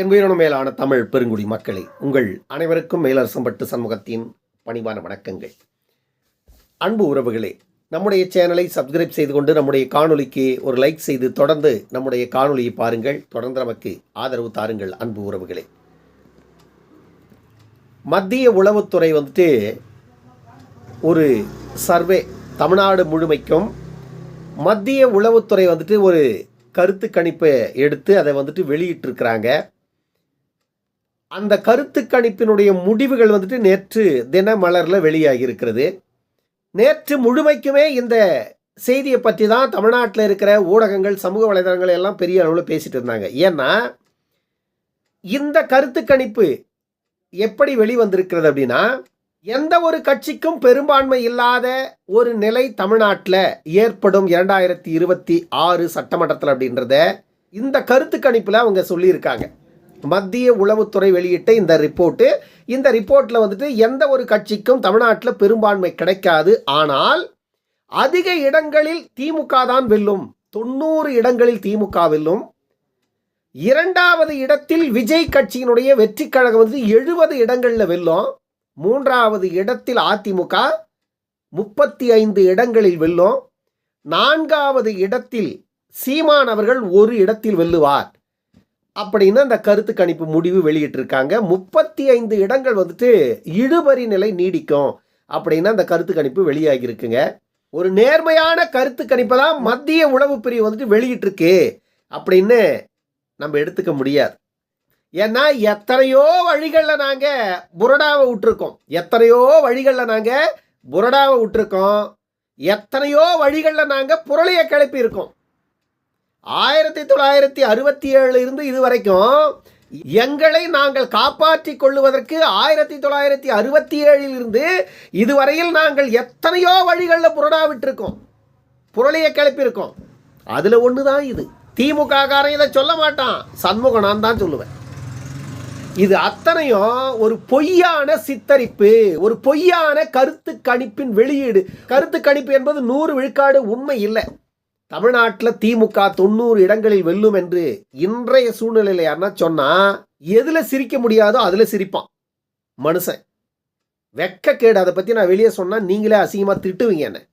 என் உயிரினும் மேலான தமிழ் பெருங்குடி மக்களே உங்கள் அனைவருக்கும் மேலரசம்பட்டு சண்முகத்தின் பணிவான வணக்கங்கள். அன்பு உறவுகளே நம்முடைய சேனலை சப்ஸ்கிரைப் செய்து கொண்டு நம்முடைய காணொலிக்கு ஒரு லைக் செய்து தொடர்ந்து நம்முடைய காணொலியை பாருங்கள். தொடர்ந்து நமக்கு ஆதரவு தாருங்கள் அன்பு உறவுகளே. மத்திய உளவுத்துறை வந்துட்டு ஒரு சர்வே தமிழ்நாடு முழுமைக்கும் மத்திய உளவுத்துறை வந்துட்டு ஒரு கருத்து கணிப்பை எடுத்து அதை வந்துட்டு வெளியிட்டிருக்கிறாங்க. அந்த கருத்து கணிப்பினுடைய முடிவுகள் வந்துட்டு நேற்று தினமலரில் வெளியாகி இருக்கிறது நேற்று முழுமைக்குமே இந்த செய்தியை பற்றி தான் தமிழ்நாட்டில் இருக்கிற ஊடகங்கள் சமூக வலைதளங்கள் எல்லாம் பெரிய அளவில் பேசிட்டு இருந்தாங்க. ஏன்னா இந்த கருத்து கணிப்பு எப்படி வெளிவந்திருக்கிறது அப்படின்னா எந்த ஒரு கட்சிக்கும் பெரும்பான்மை இல்லாத ஒரு நிலை தமிழ்நாட்டில் ஏற்படும் இரண்டாயிரத்தி இருபத்தி ஆறு சட்டமன்றத்தில் அப்படின்றத இந்த கருத்து கணிப்பில் அவங்க சொல்லியிருக்காங்க. மத்திய உளவுத்துறை வெளியிட்ட இந்த ரிப்போர்ட்டு இந்த ரிப்போர்ட்டில் வந்துட்டு எந்த ஒரு கட்சிக்கும் தமிழ்நாட்டில் பெரும்பான்மை கிடைக்காது. ஆனால் அதிக இடங்களில் திமுக தான் வெல்லும். தொண்ணூறு இடங்களில் திமுக வெல்லும். இரண்டாவது இடத்தில் விஜய் கட்சியினுடைய வெற்றி கழகம் வந்து எழுபது இடங்களில் வெல்லும். மூன்றாவது இடத்தில் அதிமுக முப்பத்தி ஐந்து இடங்களில் வெல்லும். நான்காவது இடத்தில் சீமான் அவர்கள் ஒரு இடத்தில் வெல்லுவார். அப்படின்னு அந்த கருத்து கணிப்பு முடிவு வெளியிட்டிருக்காங்க. முப்பத்தி ஐந்து இடங்கள் வந்துட்டு இழுபறி நிலை நீடிக்கும் அப்படின்னு அந்த கருத்து கணிப்பு வெளியாகியிருக்குங்க. ஒரு நேர்மையான கருத்து கணிப்பை தான் மத்திய உளவு பிரிவு வந்துட்டு வெளியிட்டிருக்கு அப்படின்னு நம்ம எடுத்துக்க முடியாது. ஏன்னா எத்தனையோ வழிகளில் நாங்கள் புரடாவை விட்டுருக்கோம். எத்தனையோ வழிகளில் நாங்கள் புரடாவை விட்டுருக்கோம். எத்தனையோ வழிகளில் நாங்கள் புரளையை கிளப்பியிருக்கோம். ஆயிரத்தி தொள்ளாயிரத்தி அறுபத்தி ஏழுல இருந்து இது வரைக்கும் எங்களை நாங்கள் காப்பாற்றிக் கொள்ளுவதற்கு ஆயிரத்தி தொள்ளாயிரத்தி அறுபத்தி ஏழில் இருந்து இதுவரையில் நாங்கள் எத்தனையோ வழிகளில் புரடாவிட்டிருக்கோம் புரளியை புரளையை கிளப்பியிருக்கோம். அதில் ஒன்று தான் இது. திமுக காரன் இதை சொல்ல மாட்டான். சண்முகம் நான் தான் சொல்லுவேன். இது அத்தனையும் ஒரு பொய்யான சித்தரிப்பு ஒரு பொய்யான கருத்து கணிப்பின் வெளியீடு. கருத்து கணிப்பு என்பது நூறு விழுக்காடு உண்மை இல்லை. தமிழ்நாட்டில் திமுக தொண்ணூறு இடங்களில் வெல்லும் என்று இன்றைய சூழ்நிலையில் யாருன்னா சொன்னால் எதில் சிரிக்க முடியாதோ அதில் சிரிப்பான். மனுஷன். வெக்கக்கேடு. அதை பற்றி நான் வெளியே சொன்னால் நீங்களே அசிங்கமாக திட்டுவீங்க என்ன.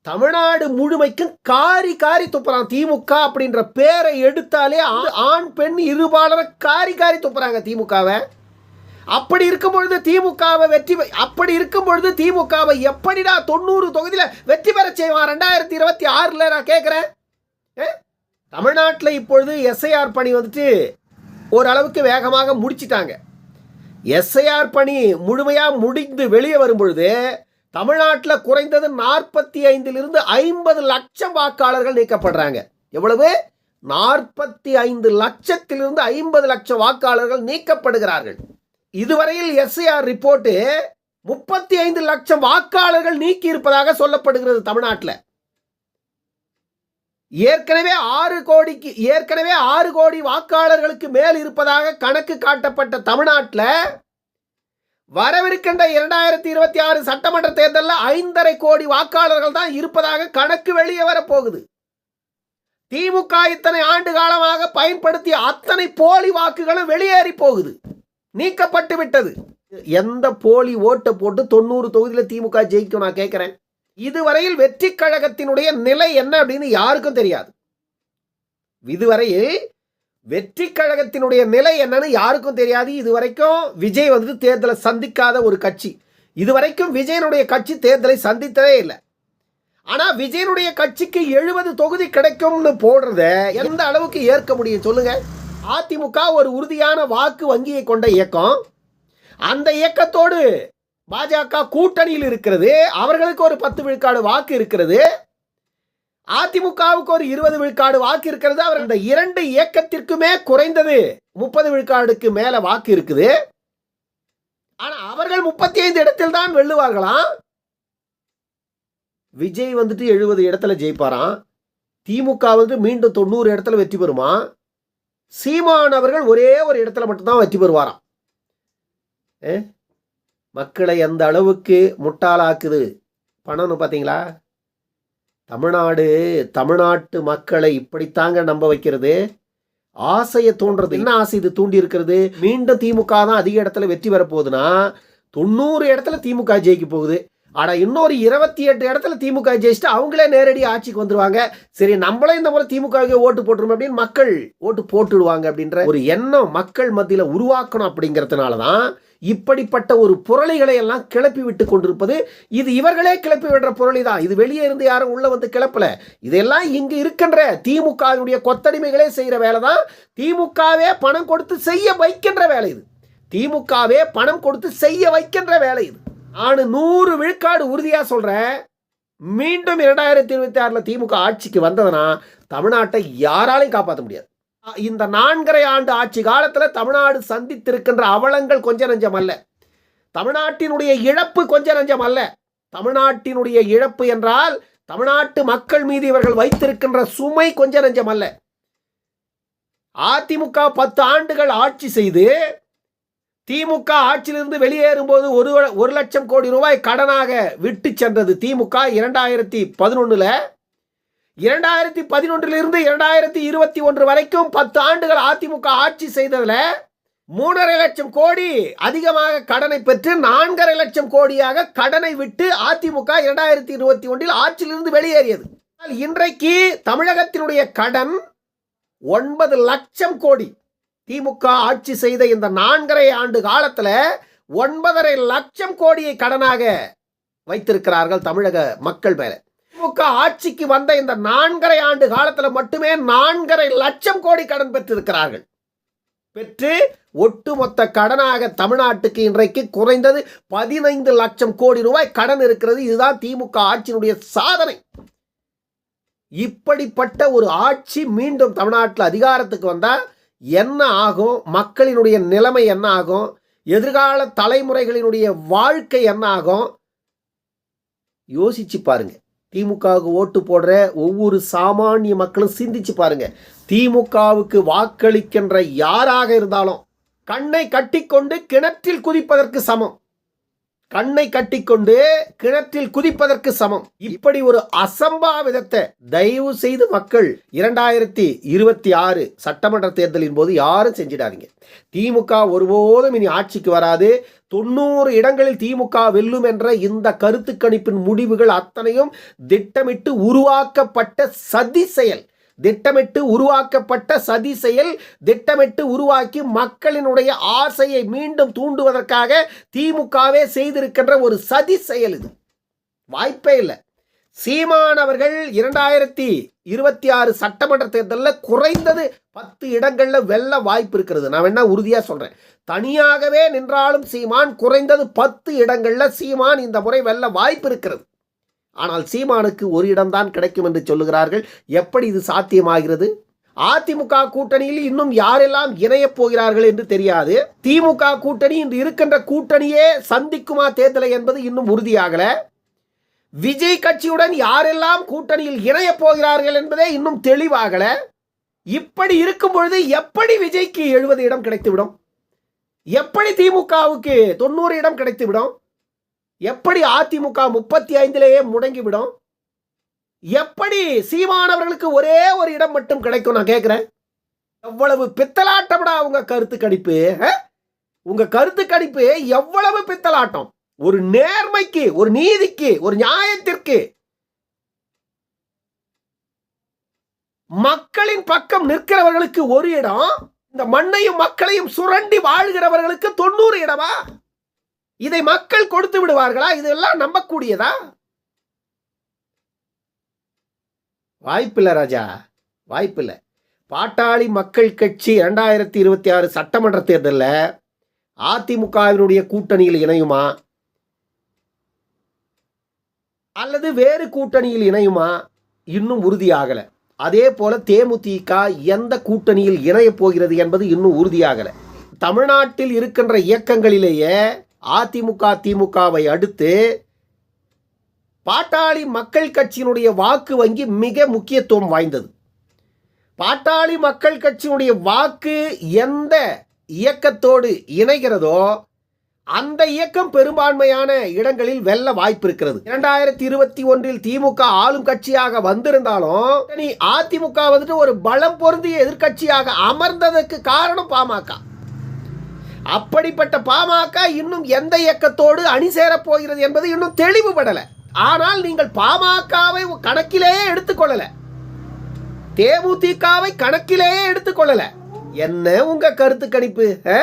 தமிழ்நாடு முழுமைக்கும் காரி காரி துப்புறான். திமுக அப்படின்ற பேரை எடுத்தாலே ஆ- ஆண் பெண் இருபாலரை காரி காரி துப்புறாங்க திமுகவை. அப்படி இருக்கும் பொழுது திமுகவை வெற்றி அப்படி இருக்கும் பொழுது திமுகவை எப்படிடா தொண்ணூறு தொகுதியில் வெற்றி பெற செய்வான்? ரெண்டாயிரத்தி இருபத்தி ஆறில் நான் கேட்குறேன் தமிழ்நாட்டில் இப்பொழுது எஸ்ஐஆர் பணி வந்துட்டு ஓரளவுக்கு வேகமாக முடிச்சிட்டாங்க. எஸ்ஐஆர் பணி முழுமையாக முடிந்து வெளியே வரும் பொழுது தமிழ்நாட்டில் குறைந்தது நாற்பத்தி ஐந்திலிருந்து ஐம்பது லட்சம் வாக்காளர்கள் நீக்கப்படுறாங்க. எவ்வளவு? நாற்பத்தி ஐந்து லட்சத்திலிருந்து ஐம்பது லட்சம் வாக்காளர்கள் நீக்கப்படுகிறார்கள். இதுவரையில் எஸ்ஐஆர் ரிப்போர்ட்டு முப்பத்தி ஐந்து லட்சம் வாக்காளர்கள் நீக்கி இருப்பதாக சொல்லப்படுகிறது தமிழ்நாட்டில். ஏற்கனவே ஆறு கோடிக்கு ஏற்கனவே ஆறு கோடி வாக்காளர்களுக்கு மேல் இருப்பதாக கணக்கு காட்டப்பட்ட தமிழ்நாட்டில் வரவிருக்கின்ற இரண்டாயிரத்தி இருபத்தி ஆறு சட்டமன்ற தேர்தலில் ஐந்தரை கோடி வாக்காளர்கள் தான் இருப்பதாக கணக்கு வெளியே வரப்போகுது. திமுக இத்தனை ஆண்டு காலமாக பயன்படுத்திய அத்தனை போலி வாக்குகளும் வெளியேறி போகுது. நீக்கப்பட்டு விட்டது. எந்த போலி ஓட்டை போட்டு தொண்ணூறு தொகுதியில் திமுக ஜெயிக்கும் நான் கேட்குறேன். இதுவரையில் வெற்றி கழகத்தினுடைய நிலை என்ன அப்படின்னு யாருக்கும் தெரியாது. இதுவரையில் வெற்றி கழகத்தினுடைய நிலை என்னன்னு யாருக்கும் தெரியாது. இதுவரைக்கும் விஜய் வந்து தேர்தலை சந்திக்காத ஒரு கட்சி. இதுவரைக்கும் விஜயனுடைய கட்சி தேர்தலை சந்தித்ததே இல்லை. ஆனால் விஜயனுடைய கட்சிக்கு எழுபது தொகுதி கிடைக்கும்னு போடுறத எந்த அளவுக்கு ஏற்க முடியும்? சொல்லுங்கள் அதிமுக ஒரு உறுதியான வாக்கு வங்கியை கொண்ட இயக்கம். அந்த இயக்கத்தோடு பாஜக கூட்டணியில் இருக்கிறது. அவர்களுக்கு ஒரு பத்து விழுக்காடு வாக்கு இருக்கிறது. அதிமுகவுக்கு ஒரு இருபது விழுக்காடு வாக்கு இருக்கிறது. அவர் அந்த இரண்டு இயக்கத்திற்குமே குறைந்தது முப்பது விழுக்காடுக்கு மேல வாக்கு இருக்குது. ஆனா அவர்கள் முப்பத்தி ஐந்து இடத்தில் தான் வெல்லுவார்களாம் விஜய் வந்துட்டு எழுபது இடத்துல ஜெயிப்பாராம். திமுக வந்து மீண்டும் தொண்ணூறு இடத்துல வெற்றி பெறுமா? சீமான் அவர்கள் ஒரே ஒரு இடத்துல மட்டும்தான் வெற்றி பெறுவாராம். மக்களை எந்த அளவுக்கு முட்டாளாக்குது? பணம்னு பார்த்தீங்களா? தமிழ்நாடு தமிழ்நாட்டு மக்களை இப்படித்தாங்க நம்ப வைக்கிறது. ஆசையை தூண்டுறது என்ன ஆசை இது தூண்டி இருக்கிறது? மீண்டும் திமுக தான் அதிக இடத்துல வெற்றி பெற போகுதுன்னா தொண்ணூறு இடத்துல திமுக ஜெயிக்க போகுது. ஆனால் இன்னொரு இருபத்தி எட்டு இடத்துல திமுக ஜெயிச்சுட்டு அவங்களே நேரடி ஆட்சிக்கு வந்துருவாங்க. சரி நம்மளே இந்த முறை திமுகவுக்கு ஓட்டு போட்டுரும் அப்படின்னு மக்கள் ஓட்டு போட்டுடுவாங்க அப்படின்ற ஒரு எண்ணம் மக்கள் மத்தியில் உருவாக்கணும் அப்படிங்கிறதுனால தான் இப்படிப்பட்ட ஒரு புரளிகளை எல்லாம் கிளப்பி விட்டு கொண்டிருப்பது. இது இவர்களே கிளப்பி விடுற புரளி தான் இது வெளியே இருந்து யாரும் உள்ள வந்து கிளப்பல. இதெல்லாம் இங்கு இருக்கின்ற திமுகவினுடைய கொத்தடிமைகளே செய்யற வேலை தான் திமுகவே பணம் கொடுத்து செய்ய வைக்கின்ற வேலை இது. திமுகவே பணம் கொடுத்து செய்ய வைக்கின்ற வேலை இது. நான் நூறு விழுக்காடு உறுதியாக சொல்கிறேன் மீண்டும் இரண்டாயிரத்தி இருபத்தி ஆறில் திமுக ஆட்சிக்கு வந்ததுன்னா தமிழ்நாட்டை யாராலையும் காப்பாற்ற முடியாது. இந்த நான்கரை ஆண்டு ஆட்சி காலத்தில் தமிழ்நாடு சந்தித்திருக்கின்ற அவலங்கள் கொஞ்ச நஞ்சம் அல்ல. தமிழ்நாட்டினுடைய இழப்பு கொஞ்ச நஞ்சம் அல்ல. தமிழ்நாட்டினுடைய இழப்பு என்றால் தமிழ்நாட்டு மக்கள் மீது இவர்கள் வைத்திருக்கின்ற சுமை கொஞ்ச நஞ்சம் அல்ல. அதிமுக பத்து ஆண்டுகள் ஆட்சி செய்து திமுக ஆட்சியிலிருந்து வெளியேறும் போது ஒரு ஒரு லட்சம் கோடி ரூபாய் கடனாக விட்டு சென்றது. திமுக இரண்டாயிரத்தி பதினொன்றில் இரண்டாயிரத்தி பதினொன்றிலிருந்து இரண்டாயிரத்தி இருபத்தி ஒன்று வரைக்கும் பத்து ஆண்டுகள் அதிமுக ஆட்சி செய்ததில் மூணரை லட்சம் கோடி அதிகமாக கடனை பெற்று நான்கரை லட்சம் கோடியாக கடனை விட்டு அதிமுக இரண்டாயிரத்தி இருபத்தி ஒன்றில் ஆட்சியிலிருந்து வெளியேறியது. இன்றைக்கு தமிழகத்தினுடைய கடன் ஒன்பது லட்சம் கோடி. திமுக ஆட்சி செய்த இந்த நான்கரை ஆண்டு காலத்தில் ஒன்பதரை லட்சம் கோடியை கடனாக வைத்திருக்கிறார்கள் தமிழக மக்கள் மேல. திமுக ஆட்சிக்கு வந்த இந்த நான்கரை ஆண்டு காலத்தில் மட்டுமே நான்கரை லட்சம் கோடி கடன் பெற்றிருக்கிறார்கள். பெற்று ஒட்டுமொத்த கடனாக தமிழ்நாட்டுக்கு இன்றைக்கு குறைந்தது பதினைந்து லட்சம் கோடி ரூபாய் கடன் இருக்கிறது. இதுதான் திமுக ஆட்சியினுடைய சாதனை. இப்படிப்பட்ட ஒரு ஆட்சி மீண்டும் தமிழ்நாட்டில் அதிகாரத்துக்கு வந்தால் என்ன ஆகும்? மக்களினுடைய நிலைமை என்ன ஆகும்? எதிர்கால தலைமுறைகளினுடைய வாழ்க்கை என்ன ஆகும்? யோசிச்சு பாருங்க. திமுகவுக்கு ஓட்டு போடுற ஒவ்வொரு சாமானிய மக்களும் சிந்திச்சு பாருங்க. திமுகவுக்கு வாக்களிக்கின்ற யாராக இருந்தாலும் கண்ணை கட்டிக்கொண்டு கிணற்றில் குதிப்பதற்கு சமம். கண்ணை கட்டிக்கொண்டு கிணற்றில் குதிப்பதற்கு சமம். இப்படி ஒரு அசம்பாவிதத்தை தயவு செய்து மக்கள் இரண்டாயிரத்தி இருபத்தி ஆறு சட்டமன்ற தேர்தலின் போது யாரும் செஞ்சிடாதீங்க. திமுக ஒருபோதும் இனி ஆட்சிக்கு வராது. தொண்ணூறு இடங்களில் திமுக வெல்லும் என்ற இந்த கருத்து கணிப்பின் முடிவுகள் அத்தனையும் திட்டமிட்டு உருவாக்கப்பட்ட சதி செயல். திட்டமிட்டு உருவாக்கப்பட்ட சதி செயல் திட்டமிட்டு உருவாக்கி மக்களினுடைய ஆசையை மீண்டும் தூண்டுவதற்காக திமுகவே செய்திருக்கின்ற ஒரு சதி செயல் இது. வாய்ப்பே இல்லை. சீமான் அவர்கள் இரண்டாயிரத்தி இருபத்தி ஆறு சட்டமன்ற தேர்தலில் குறைந்தது பத்து இடங்களில் வெல்ல வாய்ப்பு இருக்கிறது. நான் வேணா உறுதியாக சொல்கிறேன் தனியாகவே நின்றாலும் சீமான் குறைந்தது பத்து இடங்களில் சீமான் இந்த முறை வெல்ல வாய்ப்பு இருக்கிறது. ஆனால் சீமானுக்கு ஒரு இடம்தான் கிடைக்கும் என்று சொல்லுகிறார்கள். எப்படி இது சாத்தியமாகிறது? அதிமுக கூட்டணியில் இன்னும் யாரெல்லாம் இணையப் போகிறார்கள் என்று தெரியாது. திமுக கூட்டணி இன்று இருக்கின்ற கூட்டணியே சந்திக்குமா தேர்தலை என்பது இன்னும் உறுதியாகல. விஜய் கட்சியுடன் யாரெல்லாம் கூட்டணியில் இணையப் போகிறார்கள் என்பதே இன்னும் தெளிவாகல. இப்படி இருக்கும் பொழுது எப்படி விஜய்க்கு எழுபது இடம் கிடைத்துவிடும்? எப்படி திமுகவுக்கு தொண்ணூறு இடம் கிடைத்துவிடும்? எப்படி அதிமுக முப்பத்தி ஐந்திலேயே முடங்கிவிடும்? எப்படி சீமானவர்களுக்கு ஒரே ஒரு இடம் மட்டும் கிடைக்கும் நான் கேட்குறேன் எவ்வளவு பித்தலாட்டம்டா உங்க கருத்து கணிப்பு உங்க கருத்து கணிப்பு எவ்வளவு பித்தலாட்டம்? ஒரு நேர்மைக்கு ஒரு நீதிக்கு ஒரு நியாயத்திற்கு. மக்களின் பக்கம் நிற்கிறவர்களுக்கு ஒரு இடம் இந்த மண்ணையும் மக்களையும் சுரண்டி வாழ்கிறவர்களுக்கு தொண்ணூறு இடமா? இதை மக்கள் கொடுத்து விடுவார்களா? இதெல்லாம் நம்பக்கூடியதா? வாய்ப்பில்லை ராஜா வாய்ப்பில்லை. பாட்டாளி மக்கள் கட்சி இரண்டாயிரத்தி இருபத்தி ஆறு சட்டமன்ற தேர்தலில் அதிமுகவினுடைய கூட்டணியில் இணையுமா? அல்லது வேறு கூட்டணியில் இணையுமா? இன்னும் உறுதியாகலை. அதே போல தேமுதிக எந்த கூட்டணியில் இணையப் போகிறது என்பது இன்னும் உறுதியாகலை. தமிழ்நாட்டில் இருக்கின்ற இயக்கங்களிலேயே அதிமுக திமுகவை அடுத்து பாட்டாளி மக்கள் கட்சியினுடைய வாக்கு வங்கி மிக முக்கியத்துவம் வாய்ந்தது. பாட்டாளி மக்கள் கட்சியினுடைய வாக்கு எந்த இயக்கத்தோடு இணைகிறதோ அந்த இயக்கம் பெரும்பான்மையான இடங்களில் வெல்ல வாய்ப்பு இருக்கிறது இரண்டாயிரத்தி இருபத்தி ஒன்றில் திமுக ஆளும் கட்சியாக வந்திருந்தாலும் நீ அதிமுக வந்துட்டு ஒரு பலம் பொருந்திய எதிர்க்கட்சியாக அமர்ந்ததற்கு காரணம் பாமக. அப்படிப்பட்ட பாமக இன்னும் எந்த இயக்கத்தோடு அணி சேரப் போகிறது என்பது இன்னும் தெளிவுபடல ஆனால் நீங்கள் பாமகவை கணக்கிலேயே எடுத்துக்கொள்ளல தேமுதிகவை கணக்கிலேயே எடுத்துக்கொள்ளல என்ன உங்க கருத்து கணிப்பு ஆ?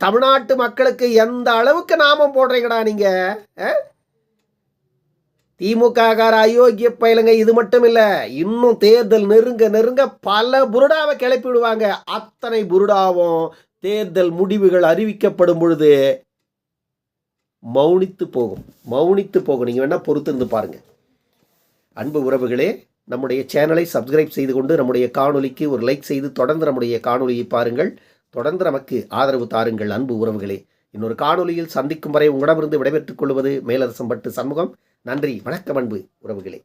தமிழ்நாட்டு மக்களுக்கு எந்த அளவுக்கு நாமம் போடுறீங்கடா நீங்க ஆ? திமுக கார அயோக்கிய பயலுங்க இது மட்டும் இல்ல இன்னும் தேர்தல் நெருங்க நெருங்க பல புருடாவை கிளப்பி விடுவாங்க அத்தனை புருடாவும் தேர்தல் முடிவுகள் அறிவிக்கப்படும் பொழுது மௌனித்து போகும். மௌனித்து போகும். நீங்கள் வேணால் பொறுத்திருந்து பாருங்கள் அன்பு உறவுகளே நம்முடைய சேனலை சப்ஸ்கிரைப் செய்து கொண்டு நம்முடைய காணொலிக்கு ஒரு லைக் செய்து தொடர்ந்து நம்முடைய காணொலியை பாருங்கள். தொடர்ந்து நமக்கு ஆதரவு தாருங்கள் அன்பு உறவுகளே. இன்னொரு காணொலியில் சந்திக்கும் வரை உங்களிடமிருந்து விடைபெற்றுக் கொள்வது மேலரசம்பட்டு சண்முகம். நன்றி வணக்கம் அன்பு உறவுகளே.